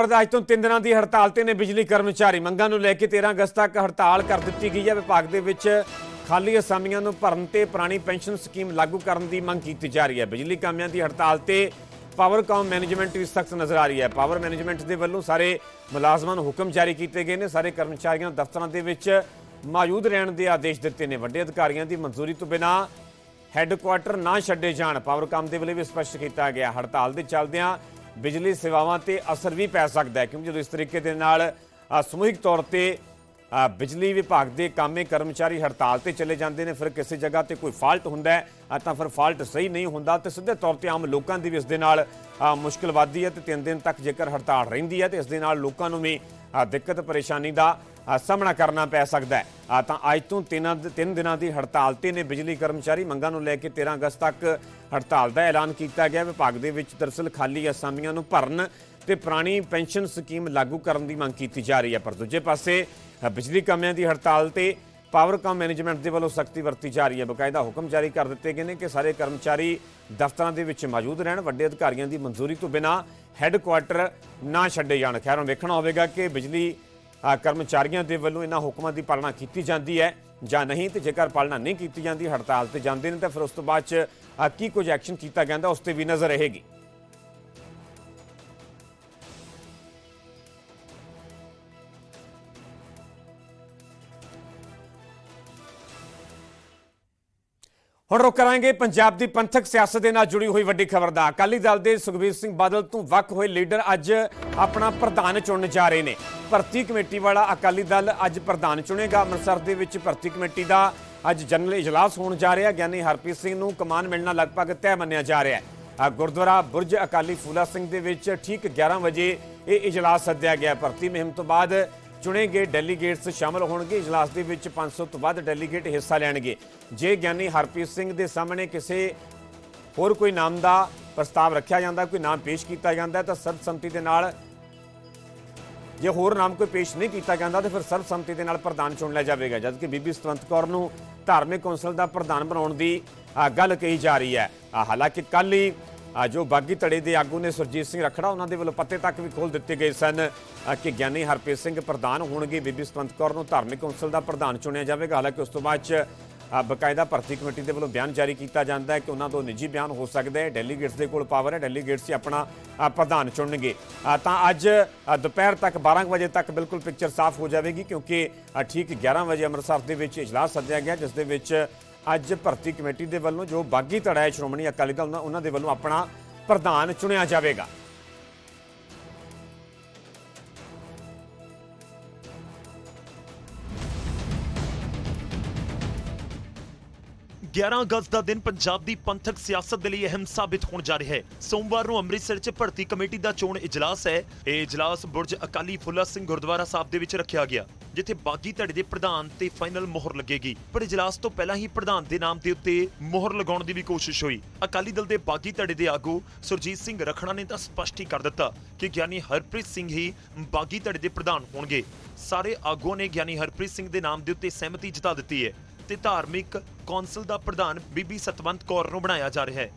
ਪਰ ਅੱਜ ਤੋਂ 3 ਦਿਨਾਂ ਦੀ ਹੜਤਾਲ ਤੇ ਨੇ ਬਿਜਲੀ ਕਰਮਚਾਰੀ ਮੰਗਾਂ ਨੂੰ ਲੈ ਕੇ 13 ਅਗਸਤ ਤੱਕ ਹੜਤਾਲ ਕਰ ਦਿੱਤੀ ਗਈ ਹੈ। ਵਿਭਾਗ ਦੇ ਵਿੱਚ ਖਾਲੀ ਅਸਾਮੀਆਂ ਨੂੰ ਭਰਨ ਤੇ ਪੁਰਾਣੀ ਪੈਨਸ਼ਨ ਸਕੀਮ ਲਾਗੂ ਕਰਨ ਦੀ ਮੰਗ ਕੀਤੀ ਜਾ ਰਹੀ ਹੈ। ਬਿਜਲੀ ਕਾਮਿਆਂ ਦੀ ਹੜਤਾਲ ਤੇ ਪਾਵਰਕਾਮ ਮੈਨੇਜਮੈਂਟ ਵੀ ਸਖਤ ਨਜ਼ਰ ਆ ਰਹੀ ਹੈ। ਪਾਵਰ ਮੈਨੇਜਮੈਂਟ ਦੇ ਵੱਲੋਂ ਸਾਰੇ ਮੁਲਾਜ਼ਮਾਂ ਨੂੰ ਹੁਕਮ ਜਾਰੀ ਕੀਤੇ ਗਏ ਨੇ। ਸਾਰੇ ਕਰਮਚਾਰੀਆਂ ਦਫ਼ਤਰਾਂ ਦੇ ਵਿੱਚ ਮੌਜੂਦ ਰਹਿਣ ਦੇ ਆਦੇਸ਼ ਦਿੱਤੇ ਨੇ। ਵੱਡੇ ਅਧਿਕਾਰੀਆਂ ਦੀ ਮਨਜ਼ੂਰੀ ਤੋਂ ਬਿਨਾਂ ਹੈੱਡਕੁਆਟਰ ਨਾ ਛੱਡੇ ਜਾਣ। ਪਾਵਰਕਾਮ ਦੇ ਵੱਲੋਂ ਵੀ ਸਪਸ਼ਟ ਕੀਤਾ ਗਿਆ। ਹੜਤਾਲ ਦੇ ਚੱਲਦਿਆਂ ਬਿਜਲੀ ਸੇਵਾਵਾਂ ਤੇ ਅਸਰ ਵੀ ਪੈ ਸਕਦਾ ਹੈ ਕਿਉਂਕਿ ਜਦੋਂ ਇਸ ਤਰੀਕੇ ਦੇ ਨਾਲ ਸਮੂਹਿਕ ਤੌਰ ਤੇ ਬਿਜਲੀ ਵਿਭਾਗ ਦੇ ਕਾਮੇ ਕਰਮਚਾਰੀ ਹੜਤਾਲ ਤੇ ਚਲੇ ਜਾਂਦੇ ਨੇ ਫਿਰ ਕਿਸੇ ਜਗ੍ਹਾ ਤੇ ਕੋਈ ਫਾਲਟ ਹੁੰਦਾ ਹੈ ਤਾਂ ਫਿਰ ਫਾਲਟ ਸਹੀ ਨਹੀਂ ਹੁੰਦਾ ਤੇ ਸਿੱਧੇ ਤੌਰ ਤੇ ਆਮ ਲੋਕਾਂ ਦੀ ਵੀ ਇਸ ਦੇ ਨਾਲ ਅ, ਮੁਸ਼ਕਲ ਵੱਧਦੀ ਹੈ ਤੇ ਤਿੰਨ ਦਿਨ ਤੱਕ ਜੇਕਰ ਹੜਤਾਲ ਰਹਿੰਦੀ ਹੈ ਤੇ ਇਸ ਦੇ ਨਾਲ ਲੋਕਾਂ ਨੂੰ ਵੀ ਦਿੱਕਤ ਪਰੇਸ਼ਾਨੀ ਦਾ ਸਾਹਮਣਾ ਕਰਨਾ ਪੈ ਸਕਦਾ ਹੈ। ਤਾਂ ਅੱਜ ਤੋਂ ਤਿੰਨ ਤਿੰਨ ਦਿਨਾਂ ਦੀ ਹੜਤਾਲ ਤੇ ਨੇ ਬਿਜਲੀ ਕਰਮਚਾਰੀ ਮੰਗਾਂ ਨੂੰ ਲੈ ਕੇ 13 ਅਗਸਤ ਤੱਕ ਹੜਤਾਲ ਦਾ ਐਲਾਨ ਕੀਤਾ ਗਿਆ। ਵਿਭਾਗ ਦੇ ਵਿੱਚ ਦਰਸਲ ਖਾਲੀ ਅਸਾਮੀਆਂ ਨੂੰ ਭਰਨ ਤੇ ਪੁਰਾਣੀ ਪੈਨਸ਼ਨ ਸਕੀਮ ਲਾਗੂ ਕਰਨ ਦੀ ਮੰਗ ਕੀਤੀ ਜਾ ਰਹੀ ਹੈ। ਪਰ ਦੂਜੇ ਪਾਸੇ ਬਿਜਲੀ ਕਾਮਿਆਂ ਦੀ ਹੜਤਾਲ ਤੇ ਪਾਵਰਕਾਮ ਮੈਨੇਜਮੈਂਟ ਦੇ ਵੱਲੋਂ ਸਖਤੀ ਵਰਤੀ ਜਾ ਰਹੀ ਹੈ। ਬਕਾਇਦਾ ਹੁਕਮ ਜਾਰੀ ਕਰ ਦਿੱਤੇ ਗਏ ਨੇ ਕਿ ਸਾਰੇ ਕਰਮਚਾਰੀ ਦਫ਼ਤਰਾਂ ਦੇ ਵਿੱਚ ਮੌਜੂਦ ਰਹਿਣ। ਵੱਡੇ ਅਧਿਕਾਰੀਆਂ ਦੀ ਮਨਜ਼ੂਰੀ ਤੋਂ ਬਿਨਾਂ ਹੈੱਡਕੁਆਟਰ ਨਾ ਛੱਡੇ ਜਾਣ। ਖੈਰ, ਹੁਣ ਵੇਖਣਾ ਹੋਵੇਗਾ ਕਿ ਬਿਜਲੀ ਕਰਮਚਾਰੀਆਂ ਦੇ ਵੱਲੋਂ ਇਹਨਾਂ ਹੁਕਮਾਂ ਦੀ ਪਾਲਣਾ ਕੀਤੀ ਜਾਂਦੀ ਹੈ ਜਾਂ ਨਹੀਂ ਤੇ ਜੇਕਰ ਪਾਲਣਾ ਨਹੀਂ ਕੀਤੀ ਜਾਂਦੀ, ਹੜਤਾਲ ਤੇ ਜਾਂਦੇ ਨੇ, ਤਾਂ ਫਿਰ ਉਸ ਤੋਂ ਬਾਅਦ ਚ ਕੀ ਕੁਝ ਐਕਸ਼ਨ ਕੀਤਾ ਜਾਂਦਾ, ਉਸ ਤੇ ਵੀ ਨਜ਼ਰ ਰਹੇਗੀ। ਹੁਣ ਰੁਕ ਕਰਾਂਗੇ ਪੰਜਾਬ ਦੀ ਪੰਥਕ ਸਿਆਸਤ ਦੇ ਨਾਲ ਜੁੜੀ ਹੋਈ ਵੱਡੀ ਖਬਰ ਦਾ। ਅਕਾਲੀ ਦਲ ਦੇ ਸੁਖਬੀਰ ਸਿੰਘ ਬਾਦਲ ਤੋਂ ਵੱਖ ਹੋਏ ਲੀਡਰ ਅੱਜ ਆਪਣਾ ਪ੍ਰਧਾਨ ਚੁਣਨ ਜਾ ਰਹੇ ਨੇ। ਭਰਤੀ ਕਮੇਟੀ ਵਾਲਾ ਅਕਾਲੀ ਦਲ ਅੱਜ ਪ੍ਰਧਾਨ ਚੁਣੇਗਾ। ਅੰਮ੍ਰਿਤਸਰ ਦੇ ਵਿੱਚ ਭਰਤੀ ਕਮੇਟੀ ਦਾ ਅੱਜ ਜਨਰਲ ਇਜਲਾਸ ਹੋਣ ਜਾ ਰਿਹਾ। ਗਿਆਨੀ ਹਰਪ੍ਰੀਤ ਸਿੰਘ ਨੂੰ ਕਮਾਨ ਮਿਲਣਾ ਲਗਭਗ ਤੈਅ ਮੰਨਿਆ ਜਾ ਰਿਹਾ ਹੈ। ਗੁਰਦੁਆਰਾ ਬੁਰਜ ਅਕਾਲੀ ਫੂਲਾ ਸਿੰਘ ਦੇ ਵਿੱਚ ਠੀਕ 11 ਵਜੇ ਇਹ ਇਜਲਾਸ ਸੱਦਿਆ ਗਿਆ। ਭਰਤੀ ਮੁਹਿੰਮ ਤੋਂ ਬਾਅਦ ਚੁਣੇ ਗਏ ਡੈਲੀਗੇਟਸ ਸ਼ਾਮਲ ਹੋਣਗੇ। ਇਜਲਾਸ ਦੇ ਵਿੱਚ 500 ਤੋਂ ਵੱਧ ਡੈਲੀਗੇਟ ਹਿੱਸਾ ਲੈਣਗੇ। ਜੇ ਗਿਆਨੀ ਹਰਪ੍ਰੀਤ ਸਿੰਘ ਦੇ ਸਾਹਮਣੇ ਕਿਸੇ ਹੋਰ ਕੋਈ ਨਾਮ ਦਾ ਪ੍ਰਸਤਾਵ ਰੱਖਿਆ ਜਾਂਦਾ, ਕੋਈ ਨਾਮ ਪੇਸ਼ ਕੀਤਾ ਜਾਂਦਾ, ਤਾਂ ਸਰਬਸੰਮਤੀ ਦੇ ਨਾਲ ਜੇ ਹੋਰ ਨਾਮ ਕੋਈ ਪੇਸ਼ ਨਹੀਂ ਕੀਤਾ ਜਾਂਦਾ, ਤਾਂ ਫਿਰ ਸਰਬਸੰਮਤੀ ਦੇ ਨਾਲ ਪ੍ਰਧਾਨ ਚੁਣ ਲਿਆ ਜਾਵੇਗਾ। ਜਦਕਿ ਬੀਬੀ ਸਤਵੰਤ ਕੌਰ ਨੂੰ ਧਾਰਮਿਕ ਕੌਂਸਲ ਦਾ ਪ੍ਰਧਾਨ ਬਣਾਉਣ ਦੀ ਗੱਲ ਕਹੀ ਜਾ ਰਹੀ ਹੈ। ਹਾਲਾਂਕਿ ਕੱਲ ਹੀ ਜੋ ਬਾਗੀ ਧੜੇ ਦੇ ਆਗੂ ਨੇ ਸੁਰਜੀਤ ਸਿੰਘ ਰਖੜਾ ਉਹਨਾਂ ਦੇ ਵੱਲੋਂ ਪੱਤੇ ਤੱਕ ਵੀ ਖੋਲ ਦਿੱਤੇ ਗਏ ਸਨ। ਕਿ ਗਿਆਨੀ ਹਰਪ੍ਰੀਤ ਸਿੰਘ ਪ੍ਰਧਾਨ ਹੋਣਗੇ। ਬੀਬੀ ਸਤਵੰਤ ਕੌਰ ਨੂੰ ਧਾਰਮਿਕ ਕੌਂਸਲ ਦਾ ਪ੍ਰਧਾਨ ਚੁਣਿਆ ਜਾਵੇਗਾ। ਹਾਲਾਂਕਿ ਉਸ ਤੋਂ ਬਾਅਦ ਚ ਅ, ਬਕਾਇਦਾ ਭਰਤੀ ਕਮੇਟੀ ਦੇ ਵੱਲੋਂ ਬਿਆਨ ਜਾਰੀ ਕੀਤਾ ਜਾਂਦਾ ਹੈ ਕਿ ਉਹਨਾਂ ਤੋਂ ਨਿੱਜੀ ਬਿਆਨ ਹੋ ਸਕਦਾ ਹੈ। ਡੈਲੀਗੇਟਸ ਦੇ ਕੋਲ ਪਾਵਰ ਹੈ। ਡੈਲੀਗੇਟਸ ਹੀ ਆਪਣਾ ਪ੍ਰਧਾਨ ਚੁਣਨਗੇ। ਤਾਂ ਅੱਜ ਦੁਪਹਿਰ ਤੱਕ 12 ਕੁ ਵਜੇ ਤੱਕ ਬਿਲਕੁਲ ਪਿਕਚਰ ਸਾਫ਼ ਹੋ ਜਾਵੇਗੀ ਕਿਉਂਕਿ ਠੀਕ 11 ਵਜੇ ਅੰਮ੍ਰਿਤਸਰ ਦੇ ਵਿੱਚ ਇਜਲਾਸ ਸੱਦਿਆ ਗਿਆ ਜਿਸ ਦੇ ਵਿੱਚ ਅੱਜ ਭਰਤੀ ਕਮੇਟੀ ਦੇ ਵੱਲੋਂ ਜੋ ਬਾਗੀ ਧੜਾ ਹੈ ਸ਼੍ਰੋਮਣੀ ਅਕਾਲੀ ਦਲ ਉਹਨਾਂ- ਉਹਨਾਂ ਦੇ ਵੱਲੋਂ ਆਪਣਾ ਪ੍ਰਧਾਨ ਚੁਣਿਆ ਜਾਵੇਗਾ। 11 ਅਗਸਤ ਦਾ ਦਿਨ ਪੰਜਾਬ ਦੀ ਪੰਥਕ ਸਿਆਸਤ ਦੇ ਲਈ ਅਹਿਮ ਸਾਬਿਤ ਹੋਣ ਜਾ ਰਿਹਾ ਹੈ। ਸੋਮਵਾਰ ਨੂੰ ਅੰਮ੍ਰਿਤਸਰ 'ਚ ਭਰਤੀ ਕਮੇਟੀ ਦਾ ਚੋਣ ਇਜਲਾਸ ਹੈ। ਇਹ ਇਜਲਾਸ ਬੁਰਜ ਅਕਾਲੀ ਫੁੱਲਾ ਸਿੰਘ ਗੁਰਦੁਆਰਾ ਸਾਹਿਬ ਦੇ ਵਿੱਚ ਰੱਖਿਆ ਗਿਆ। ਜਿੱਥੇ ਬਾਗੀ ਧੜੇ ਦੇ ਪ੍ਰਧਾਨ ਤੇ ਫਾਈਨਲ ਮੋਹਰ ਲੱਗੇਗੀ। ਪਰ ਇਜਲਾਸ ਤੋਂ ਪਹਿਲਾਂ ਹੀ ਪ੍ਰਧਾਨ ਦੇ ਨਾਮ ਦੇ ਉੱਤੇ ਮੋਹਰ ਲਗਾਉਣ ਦੀ ਵੀ ਕੋਸ਼ਿਸ਼ ਹੋਈ। ਅਕਾਲੀ ਦਲ ਦੇ ਬਾਗੀ ਧੜੇ ਦੇ ਆਗੂ ਸੁਰਜੀਤ ਸਿੰਘ ਰਖੜਾ ਨੇ ਤਾਂ ਸਪਸ਼ਟ ਹੀ ਕਰ ਦਿੱਤਾ ਕਿ ਗਿਆਨੀ ਹਰਪ੍ਰੀਤ ਸਿੰਘ ਹੀ ਬਾਗੀ ਧੜੇ ਦੇ ਪ੍ਰਧਾਨ ਹੋਣਗੇ। ਸਾਰੇ ਆਗੂਆਂ ਨੇ ਗਿਆਨੀ ਹਰਪ੍ਰੀਤ ਸਿੰਘ ਦੇ ਨਾਮ ਦੇ ਉੱਤੇ ਸਹਿਮਤੀ ਜਤਾ ਦਿੱਤੀ ਹੈ ਤੇ ਧਾਰਮਿਕ ਕੌਂਸਲ ਦਾ ਪ੍ਰਧਾਨ ਬੀਬੀ ਸਤਵੰਤ ਕੌਰ ਨੂੰ ਬਣਾਇਆ ਜਾ ਰਿਹਾ ਹੈ।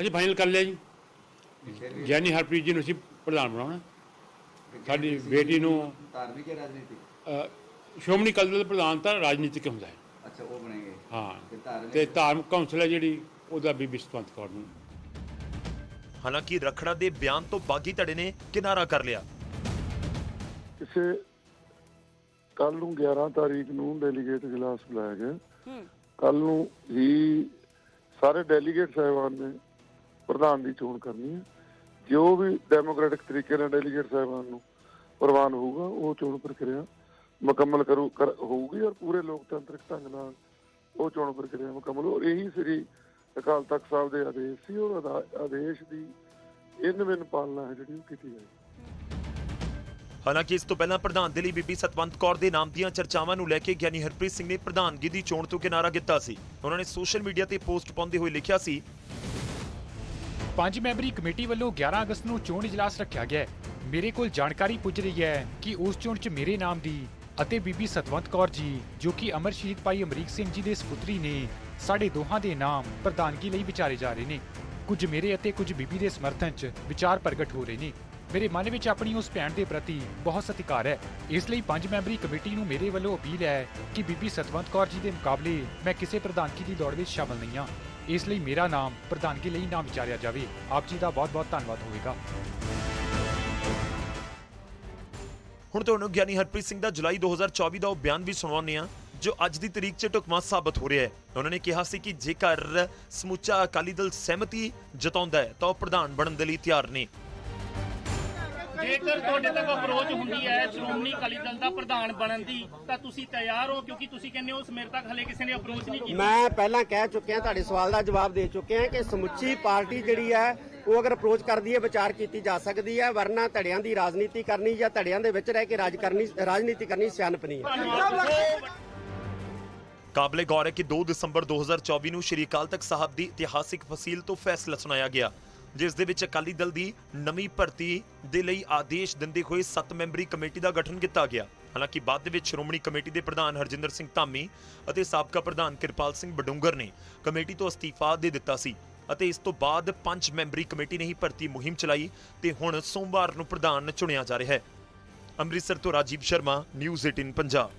ਅਸੀਂ ਫਾਈਨਲ ਕਰ ਲਿਆ ਜੀ। ਗਿਆਨੀ ਹਰਪ੍ਰੀਤ ਜੀ ਨੂੰ ਅਸੀਂ ਪ੍ਰਧਾਨ ਬਣਾਉਣਾ। ਸਾਡੀ ਬੇਟੀ ਨੂੰ ਧਾਰਮਿਕ ਹੈ ਰਾਜਨੀਤਿਕ? ਸ਼੍ਰੋਮਣੀ ਅਕਾਲੀ ਦਲ ਦਾ ਪ੍ਰਧਾਨ ਤਾਂ ਰਾਜਨੀਤਿਕ ਹੁੰਦਾ ਹੈ। ਅੱਛਾ ਉਹ ਬਣੇਗੇ। ਹਾਂ ਤੇ ਧਾਰਮਿਕ ਤੇ ਧਾਰਮਿਕ ਕੌਂਸਲ ਹੈ ਜਿਹੜੀ ਉਹਦਾ ਬੀਬੀ ਸਤਵੰਤ ਕੌਰ ਨੂੰ। ਹਾਲਾਂਕਿ ਰਖੜਾ ਦੇ ਬਿਆਨ ਤੋਂ ਬਾਗੀ ਧੜੇ ਨੇ ਕਿਨਾਰਾ ਕਰ ਲਿਆ। ਕਿਸੇ ਕੱਲ ਨੂੰ 11 ਤਾਰੀਖ ਨੂੰ ਡੈਲੀਗੇਟ ਇਜਲਾਸ ਬੁਲਾਇਆ ਗਿਆ ਕੱਲ ਨੂੰ ਹੀ ਸਾਰੇ ਡੈਲੀਗੇਟ ਸਾਹਿਬਾਨ ਨੇ ਪ੍ਰਧਾਨ ਦੀ ਚੋਣ ਕਰਨੀ ਹੈ। ਜੋ ਵੀ ਡੈਮੋਕ੍ਰੈਟਿਕ ਤਰੀਕੇ ਨਾਲ ਡੈਲੀਗੇਟ ਸਾਹਿਬਾਨ ਨੂੰ ਪ੍ਰਵਾਨ ਹੋਊਗਾ, ਉਹ ਚੋਣ ਪ੍ਰਕਿਰਿਆ ਮੁਕੰਮਲ ਕਰੂ ਹੋਊਗੀ ਔਰ ਪੂਰੇ ਲੋਕਤੰਤਰਿਕ ਢੰਗ ਨਾਲ ਉਹ ਚੋਣ ਪ੍ਰਕਿਰਿਆ ਮੁਕੰਮਲ ਹੋ ਇਹੀ ਸ੍ਰੀ ਅਕਾਲ ਤਖਤ ਸਾਹਿਬ ਦੇ ਆਦੇਸ਼ ਸੀ, ਔਰ ਆਦੇਸ਼ ਦੀ ਇਨਵਿਨ ਪਾਲਣਾ ਹੈ ਜਿਹੜੀ ਉਹ ਕੀਤੀ ਜਾਏ ਹਾਲਾਂਕਿ ਇਸ ਤੋਂ ਪਹਿਲਾਂ ਪ੍ਰਧਾਨ ਦੇ ਲਈ ਬੀਬੀ ਸਤਵੰਤ ਕੌਰ ਦੇ ਨਾਮ ਦੀਆਂ ਚਰਚਾਵਾਂ ਨੂੰ ਲੈ ਕੇ ਗਿਆਨੀ ਹਰਪ੍ਰੀਤ ਸਿੰਘ ਨੇ ਪ੍ਰਧਾਨਗੀ ਦੀ ਚੋਣ ਤੋਂ ਕਿਨਾਰਾ ਕੀਤਾ ਸੀ। ਉਹਨਾਂ ਨੇ ਸੋਸ਼ਲ ਮੀਡੀਆ ਤੇ ਪੋਸਟ ਪਾਉਂਦੇ ਹੋਏ ਲਿਖਿਆ ਸੀ ਪੰਜ ਮੈਂਬਰੀ ਕਮੇਟੀ ਵੱਲੋਂ 11 ਅਗਸਤ ਨੂੰ ਚੋਣ ਇਜਲਾਸ ਰੱਖਿਆ ਗਿਆ ਹੈ। ਮੇਰੇ ਕੋਲ ਜਾਣਕਾਰੀ ਪੁੱਜ ਰਹੀ ਹੈ ਕਿ ਉਸ ਚੋਣ 'ਚ ਮੇਰੇ ਨਾਮ ਦੀ ਅਤੇ ਬੀਬੀ ਸਤਵੰਤ ਕੌਰ ਜੀ, ਜੋ ਕਿ ਅਮਰ ਸ਼ਹੀਦ ਭਾਈ ਅਮਰੀਕ ਸਿੰਘ ਜੀ ਦੇ ਸੁਪੁੱਤਰੀ ਨੇ, ਸਾਡੇ ਦੋਹਾਂ ਦੇ ਨਾਮ ਪ੍ਰਧਾਨਗੀ ਲਈ ਵਿਚਾਰੇ ਜਾ ਰਹੇ ਨੇ। ਕੁਝ ਮੇਰੇ ਅਤੇ ਕੁਝ ਬੀਬੀ ਦੇ ਸਮਰਥਨ 'ਚ ਵਿਚਾਰ ਪ੍ਰਗਟ ਹੋ ਰਹੇ ਨੇ। ਮੇਰੇ ਮਨ ਵਿੱਚ ਆਪਣੀ ਉਸ ਭੈਣ ਦੇ ਪ੍ਰਤੀ ਬਹੁਤ ਸਤਿਕਾਰ ਹੈ। ਇਸ ਲਈ ਪੰਜ ਮੈਂਬਰੀ ਕਮੇਟੀ ਨੂੰ ਮੇਰੇ ਵੱਲੋਂ ਅਪੀਲ ਹੈ ਕਿ ਬੀਬੀ ਸਤਵੰਤ ਕੌਰ ਜੀ ਦੇ ਮੁਕਾਬਲੇ ਮੈਂ ਕਿਸੇ ਪ੍ਰਧਾਨਗੀ ਦੀ ਦੌੜ ਵਿੱਚ ਸ਼ਾਮਲ ਨਹੀਂ ਹਾਂ। ਇਸ ਲਈ ਮੇਰਾ ਨਾਮ ਪ੍ਰਧਾਨਗੀ ਲਈ ਨਾ ਵਿਚਾਰਿਆ ਜਾਵੇ। ਆਪ ਜੀ ਦਾ ਬਹੁਤ-ਬਹੁਤ ਧੰਨਵਾਦ ਹੋਵੇਗਾ। ਹੁਣ ਤੁਹਾਨੂੰ ਗਿਆਨੀ ਹਰਪ੍ਰੀਤ ਸਿੰਘ ਦਾ ਜੁਲਾਈ 2024 ਦਾ ਉਹ ਬਿਆਨ ਵੀ ਸੁਣਾਉਂਦੇ ਆ ਜੋ ਅੱਜ ਦੀ ਤਰੀਕ 'ਚ ਢੁਕਵਾਂ ਸਾਬਤ ਹੋ ਰਿਹਾ ਹੈ। ਉਹਨਾਂ ਨੇ ਕਿਹਾ ਸੀ ਕਿ ਜੇਕਰ ਸਮੁੱਚਾ ਅਕਾਲੀ ਦਲ ਸਹਿਮਤੀ ਜਤਾਉਂਦਾ ਹੈ, ਤਾਂ ਉਹ ਪ੍ਰਧਾਨ ਬਣਨ ਦੇ ਲਈ ਤਿਆਰ ਨੇ। ਜੇਕਰ ਤੁਹਾਡੇ ਤੱਕ ਅਪਰੋਚ ਹੁੰਦੀ ਹੈ ਸ਼੍ਰੋਮਣੀ ਅਕਾਲੀ ਦਲ ਦਾ ਪ੍ਰਧਾਨ ਬਣਨ ਦੀ ਤਾਂ ਤੁਸੀਂ ਤਿਆਰ ਹੋ ਕਿਉਂਕਿ ਤੁਸੀਂ ਕਹਿੰਦੇ ਹੋ ਉਸ ਮੇਰੇ ਤੱਕ ਹਲੇ ਕਿਸੇ ਨੇ ਅਪਰੋਚ ਨਹੀਂ ਕੀਤੀ। ਮੈਂ ਪਹਿਲਾਂ ਕਹਿ ਚੁੱਕਿਆ ਤੁਹਾਡੇ ਸਵਾਲ ਦਾ ਜਵਾਬ ਦੇ ਚੁੱਕਿਆ ਕਿ ਸਮੁੱਚੀ ਪਾਰਟੀ ਜਿਹੜੀ ਹੈ ਉਹ ਅਗਰ ਅਪਰੋਚ ਕਰਦੀ ਹੈ ਵਿਚਾਰ ਕੀਤੀ ਜਾ ਸਕਦੀ ਹੈ ਵਰਨਾ ਧੜਿਆਂ ਦੀ ਰਾਜਨੀਤੀ ਕਰਨੀ ਜਾਂ ਧੜਿਆਂ ਦੇ ਵਿੱਚ ਰਹਿ ਕੇ ਰਾਜ ਕਰਨੀ ਰਾਜਨੀਤੀ ਕਰਨੀ ਸਿਆਣਪ ਨਹੀਂ ਹੈ। ਕਾਬਲੇ ਗੌਰ ਹੈ ਕਿ 2 ਦਸੰਬਰ 2024 ਨੂੰ ਸ਼੍ਰੀ ਅਕਾਲ ਤਖਤ ਸਾਹਿਬ ਦੀ ਇਤਿਹਾਸਿਕ ਫਸੀਲ ਤੋਂ ਫੈਸਲਾ ਸੁਣਾਇਆ ਗਿਆ। ਜਿਸ ਦੇ ਵਿੱਚ ਅਕਾਲੀ ਦਲ ਦੀ ਨਵੀਂ ਭਰਤੀ ਦੇ ਲਈ ਆਦੇਸ਼ ਦਿੰਦੇ ਹੋਏ 7 ਮੈਂਬਰੀ ਕਮੇਟੀ ਦਾ ਗਠਨ ਕੀਤਾ ਗਿਆ। ਹਾਲਾਂਕਿ ਬਾਅਦ ਦੇ ਵਿੱਚ ਸ਼੍ਰੋਮਣੀ ਕਮੇਟੀ ਦੇ ਪ੍ਰਧਾਨ ਹਰਜਿੰਦਰ ਸਿੰਘ ਧਾਮੀ ਅਤੇ ਸਾਬਕਾ ਪ੍ਰਧਾਨ ਕਿਰਪਾਲ ਸਿੰਘ ਬਡੂੰਗਰ ਨੇ ਕਮੇਟੀ ਤੋਂ ਅਸਤੀਫਾ ਦੇ ਦਿੱਤਾ ਸੀ ਅਤੇ ਇਸ ਤੋਂ ਬਾਅਦ ਪੰਜ ਮੈਂਬਰੀ ਕਮੇਟੀ ਨੇ ਹੀ ਭਰਤੀ ਮੁਹਿੰਮ ਚਲਾਈ ਤੇ ਹੁਣ ਸੋਮਵਾਰ ਨੂੰ ਪ੍ਰਧਾਨ ਚੁਣਿਆ ਜਾ ਰਿਹਾ ਹੈ। ਅੰਮ੍ਰਿਤਸਰ ਤੋਂ ਰਾਜੀਵ ਸ਼ਰਮਾ, ਨਿਊਜ਼ 18 ਪੰਜਾਬ।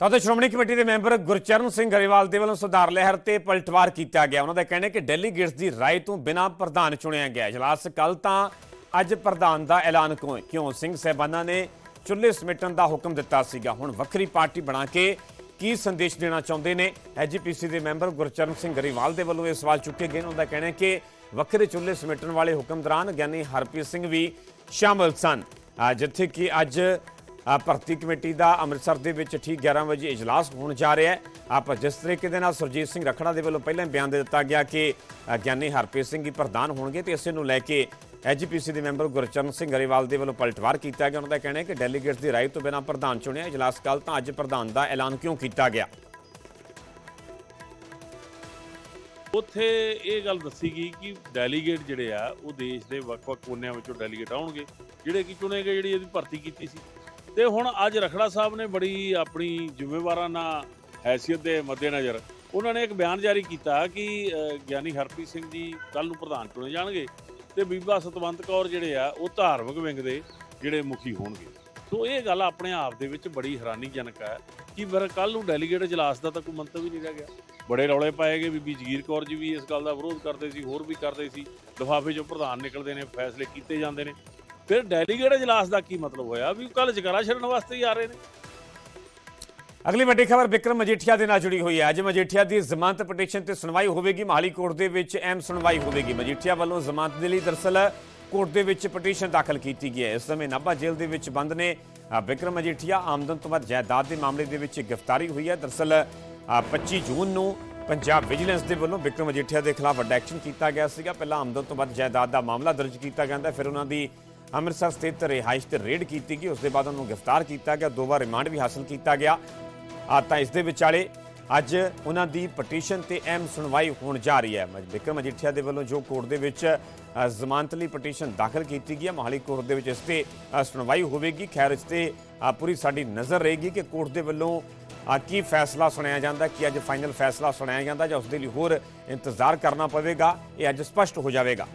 ਤਾਂ ਤੇ ਸ਼੍ਰੋਮਣੀ ਕਮੇਟੀ ਦੇ ਮੈਂਬਰ ਗੁਰਚਰਨ ਸਿੰਘ ਗਰੇਵਾਲ ਦੇ ਵੱਲੋਂ ਸੁਧਾਰ ਲਹਿਰ ਤੇ ਪਲਟਵਾਰ ਕੀਤਾ ਗਿਆ। ਉਹਨਾਂ ਦਾ ਕਹਿਣਾ ਹੈ ਕਿ ਡੈਲੀਗੇਟਸ ਦੀ ਰਾਏ ਤੋਂ ਬਿਨਾਂ ਪ੍ਰਧਾਨ ਚੁਣਿਆ ਗਿਆ। ਇਜਲਾਸ ਕੱਲ ਤਾਂ ਅੱਜ ਪ੍ਰਧਾਨ ਦਾ ਐਲਾਨ ਕਿਉਂ ਸਿੰਘ ਸਹਿਬਾਨਾ ਨੇ ਚੁੱਲ੍ਹੇ ਸਮੇਟਣ ਦਾ ਹੁਕਮ ਦਿੱਤਾ ਸੀਗਾ। ਹੁਣ ਵੱਖਰੀ ਪਾਰਟੀ ਬਣਾ ਕੇ ਕੀ ਸੰਦੇਸ਼ ਦੇਣਾ ਚਾਹੁੰਦੇ ਨੇ ਐਜੀਪੀਸੀ ਦੇ ਮੈਂਬਰ ਗੁਰਚਰਨ ਸਿੰਘ ਗਰੇਵਾਲ ਦੇ ਵੱਲੋਂ ਇਹ ਸਵਾਲ ਚੁੱਕੇ ਗਏ ਨੇ। ਉਹਨਾਂ ਦਾ ਕਹਿਣਾ ਹੈ ਕਿ ਵੱਖਰੇ ਚੁੱਲ੍ਹੇ ਸਮੇਟਣ ਵਾਲੇ ਹੁਕਮ ਦੌਰਾਨ ਗਿਆਨੀ ਹਰਪ੍ਰੀਤ ਸਿੰਘ ਵੀ ਸ਼ਾਮਲ ਸਨ। ਜਿੱਥੇ ਕਿ ਅੱਜ ਭਰਤੀ ਕਮੇਟੀ ਦਾ ਅੰਮ੍ਰਿਤਸਰ ਦੇ ਵਿੱਚ ਠੀਕ 11 ਵਜੇ ਇਜਲਾਸ ਹੋਣ ਜਾ ਰਿਹਾ ਹੈ। ਆਪ ਜਿਸ ਤਰੀਕੇ ਦੇ ਨਾਲ ਸੁਰਜੀਤ ਸਿੰਘ ਰਖੜਾ ਦੇ ਵੱਲੋਂ ਪਹਿਲਾਂ ਬਿਆਨ ਦੇ ਦਿੱਤਾ ਗਿਆ ਕਿ ਗਿਆਨੀ ਹਰਪ੍ਰੀਤ ਸਿੰਘ ਹੀ ਪ੍ਰਧਾਨ ਹੋਣਗੇ ਤੇ ਇਸੇ ਨੂੰ ਲੈ ਕੇ ਐਜੀਪੀਸੀ ਦੇ ਮੈਂਬਰ ਗੁਰਚਰਨ ਸਿੰਘ ਗਰੇਵਾਲ ਦੇ ਵੱਲੋਂ ਪਲਟਵਾਰ ਕੀਤਾ ਗਿਆ। ਉਹਨਾਂ ਦਾ ਕਹਿਣਾ ਹੈ ਕਿ ਡੈਲੀਗੇਟਸ ਦੀ ਰਾਏ ਤੋਂ ਬਿਨਾਂ ਪ੍ਰਧਾਨ ਚੁਣਿਆ ਇਜਲਾਸ ਕੱਲ ਤਾਂ ਅੱਜ ਪ੍ਰਧਾਨ ਦਾ ਐਲਾਨ ਕਿਉਂ ਕੀਤਾ ਗਿਆ? ਉੱਥੇ ਇਹ ਗੱਲ ਦੱਸੀ ਗਈ ਕਿ ਡੈਲੀਗੇਟ ਜਿਹੜੇ ਆ, ਉਹ ਦੇਸ਼ ਦੇ ਵੱਖ-ਵੱਖ ਕੋਨਿਆਂ ਵਿੱਚੋਂ ਡੈਲੀਗੇਟ ਆਉਣਗੇ। ਜਿਹੜੇ ਕਿ ਚੁਣੇ ਗਏ, ਜਿਹੜੀ ਇਹਦੀ ਭਰਤੀ ਕੀਤੀ ਸੀ। ਤੇ ਹੁਣ ਅੱਜ ਰਖੜਾ ਸਾਹਿਬ ਨੇ ਬੜੀ ਆਪਣੀ ਜ਼ਿੰਮੇਵਾਰਾਨਾ ਹੈਸੀਅਤ ਦੇ ਮੱਦੇਨਜ਼ਰ ਉਹਨਾਂ ਨੇ ਇੱਕ ਬਿਆਨ ਜਾਰੀ ਕੀਤਾ ਕਿ ਗਿਆਨੀ ਹਰਪ੍ਰੀਤ ਸਿੰਘ ਜੀ ਕੱਲ ਨੂੰ ਪ੍ਰਧਾਨ ਚੁਣੇ ਜਾਣਗੇ ਤੇ ਬੀਬਾ ਸਤਵੰਤ ਕੌਰ ਜਿਹੜੇ ਆ, ਉਹ ਧਾਰਮਿਕ ਵਿੰਗ ਦੇ ਜਿਹੜੇ ਮੁਖੀ ਹੋਣਗੇ। ਸੋ ਇਹ ਗੱਲ ਆਪਣੇ ਆਪ ਦੇ ਵਿੱਚ ਬੜੀ ਹੈਰਾਨੀਜਨਕ ਹੈ ਕਿ ਫਿਰ ਕੱਲ ਨੂੰ ਡੈਲੀਗੇਟ ਇਜਲਾਸ ਦਾ ਤਾਂ ਕੋਈ ਮੰਤਵ ਹੀ ਨਹੀਂ ਰਹਿ ਗਿਆ। ਬੜੇ ਰੌਲੇ ਪਾਏ ਗਏ ਬੀਬੀ ਜਗੀਰ ਕੌਰ ਜੀ ਵੀ ਇਸ ਗੱਲ ਦਾ ਵਿਰੋਧ ਕਰਦੇ ਸੀ, ਹੋਰ ਵੀ ਕਰਦੇ ਸੀ। ਲਿਫਾਫੇ ਚੋਂ ਪ੍ਰਧਾਨ ਨਿਕਲਦੇ ਨੇ, ਫੈਸਲੇ ਕੀਤੇ ਜਾਂਦੇ ਨੇ। ਫਿਰ ਡੈਲੀਗੇਟ ਇਜਲਾਸ ਦਾ ਕੀ ਮਤਲਬ ਹੋਇਆ? ਵੀ ਕੱਲ ਜਗਰਾ ਛੱਡਣ ਵਾਸਤੇ ਹੀ ਆ ਰਹੇ ਨੇ। ਅਗਲੀ ਵੱਡੀ ਖਬਰ ਵਿਕਰਮ ਮਜੀਠੀਆ ਦੇ ਨਾਲ ਜੁੜੀ ਹੋਈ ਹੈ। ਅੱਜ ਮਜੀਠੀਆ ਦੀ ਜ਼ਮਾਨਤ ਪਟੀਸ਼ਨ ਤੇ ਸੁਣਵਾਈ ਹੋਵੇਗੀ। ਮਾਹਲੀ ਕੋਰਟ ਦੇ ਵਿੱਚ ਅਹਿਮ ਸੁਣਵਾਈ ਹੋਵੇਗੀ। ਮਜੀਠੀਆ ਵੱਲੋਂ ਜ਼ਮਾਨਤ ਦੇ ਲਈ ਦਰਸਲ ਕੋਰਟ ਦੇ ਵਿੱਚ ਪਟੀਸ਼ਨ ਦਾਖਲ ਕੀਤੀ ਗਈ ਹੈ। ਇਸ ਸਮੇਂ ਨਾਭਾ ਜੇਲ੍ਹ ਦੇ ਵਿੱਚ ਬੰਦ ਨੇ। ਬਿਕਰਮ ਮਜੀਠੀਆ ਆਮਦਨ ਤੋਂ ਵੱਧ ਜਾਇਦਾਦ ਦੇ ਮਾਮਲੇ ਦੇ ਵਿੱਚ ਗ੍ਰਿਫਤਾਰੀ ਹੋਈ ਹੈ। ਦਰਸਲ ਅ, 25 ਜੂਨ ਨੂੰ ਪੰਜਾਬ ਵਿਜੀਲੈਂਸ ਦੇ ਵੱਲੋਂ ਵਿਕਰਮ ਮਜੀਠੀਆ ਦੇ ਖਿਲਾਫ ਵੱਡਾ ਐਕਸ਼ਨ ਕੀਤਾ ਗਿਆ ਸੀਗਾ। ਪਹਿਲਾਂ ਆਮਦਨ ਤੋਂ ਵੱਧ ਜਾਇਦਾਦ ਦਾ ਮਾਮਲਾ ਦਰਜ ਕੀਤਾ ਜਾਂਦਾ ਫਿਰ ਉਹਨਾਂ ਦੀ ਅੰਮ੍ਰਿਤਸਰ ਸਥਿਤ ਰਿਹਾਇਸ਼ ਤੇ ਰੇਡ ਕੀਤੀ ਗਈ। ਉਸ ਦੇ ਬਾਅਦ ਉਹਨੂੰ ਗ੍ਰਿਫਤਾਰ ਕੀਤਾ ਗਿਆ। ਦੋ ਵਾਰ ਰਿਮਾਂਡ ਵੀ ਹਾਸਲ ਕੀਤਾ ਗਿਆ। ਆ ਤਾਂ ਇਸ ਦੇ ਵਿਚਾਲੇ ਅੱਜ ਉਹਨਾਂ ਦੀ ਪਟੀਸ਼ਨ ਤੇ ਅਹਿਮ ਸੁਣਵਾਈ ਹੋਣ ਜਾ ਰਹੀ ਹੈ। ਮਜ- ਵਿਕਰਮ ਮਜੀਠੀਆ ਦੇ ਵੱਲੋਂ ਜੋ ਕੋਰਟ ਦੇ ਵਿੱਚ ਅ, ਜ਼ਮਾਨਤ ਲਈ ਪਟੀਸ਼ਨ ਦਾਖਲ ਕੀਤੀ ਗਈ ਹੈ ਮਹਾਲੀ ਕੋਰਟ ਦੇ ਵਿੱਚ ਇਸ ਤੇ ਸੁਣਵਾਈ ਹੋਵੇਗੀ। ਖੈਰ ਇਸ ਤੇ ਪੂਰੀ ਸਾਡੀ ਨਜ਼ਰ ਰਹੇਗੀ ਕਿ ਕੋਰਟ ਦੇ ਵੱਲੋਂ ਕੀ ਫੈਸਲਾ ਸੁਣਾਇਆ ਜਾਂਦਾ ਕੀ ਅੱਜ ਫਾਈਨਲ ਫੈਸਲਾ ਸੁਣਾਇਆ ਜਾਂਦਾ ਜਾਂ ਉਸ ਦੇ ਲਈ ਹੋਰ ਇੰਤਜ਼ਾਰ ਕਰਨਾ ਪਵੇਗਾ। ਇਹ ਅੱਜ ਸਪਸ਼ਟ ਹੋ ਜਾਵੇਗਾ।